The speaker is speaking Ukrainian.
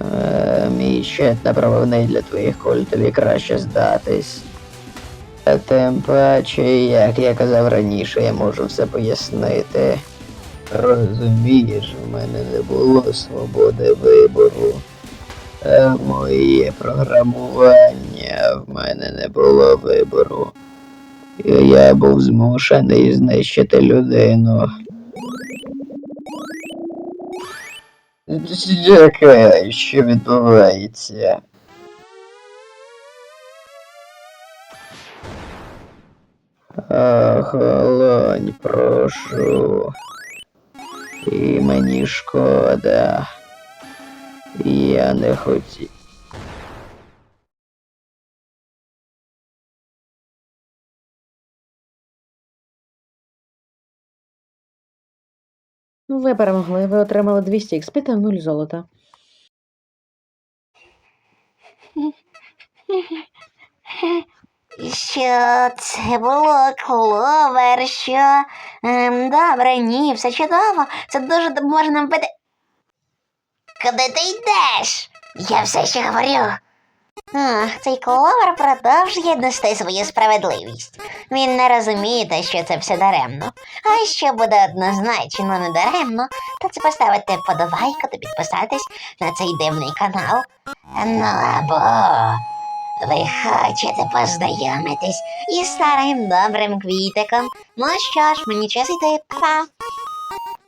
Е, мій щит направлений для твоїх куль, тобі краще здатись. Тим паче, як я казав раніше, я можу все пояснити. Розумієш, в мене не було свободи вибору. Моє програмування в мене не було вибору. Я був змушений знищити людину. Чекай, що відбувається. Охолонь, прошу. І мені шкода. Я не хотів. Ви перемогли, ви отримали 200 XP та 0 золота. Що це було кловер, що. Ем, добре, ні, все чудово. Це дуже допоможе нам пити. Куди ти йдеш? Я все ще говорю. Цей кловер продовжує нести свою справедливість. Він не розуміє те, що це все даремно. А що буде однозначно не даремно, то це поставити вподобайку та підписатись на цей дивний канал. Ну або ви хочете познайомитись із старим добрим квітиком? Ну що ж, мені час іти, па.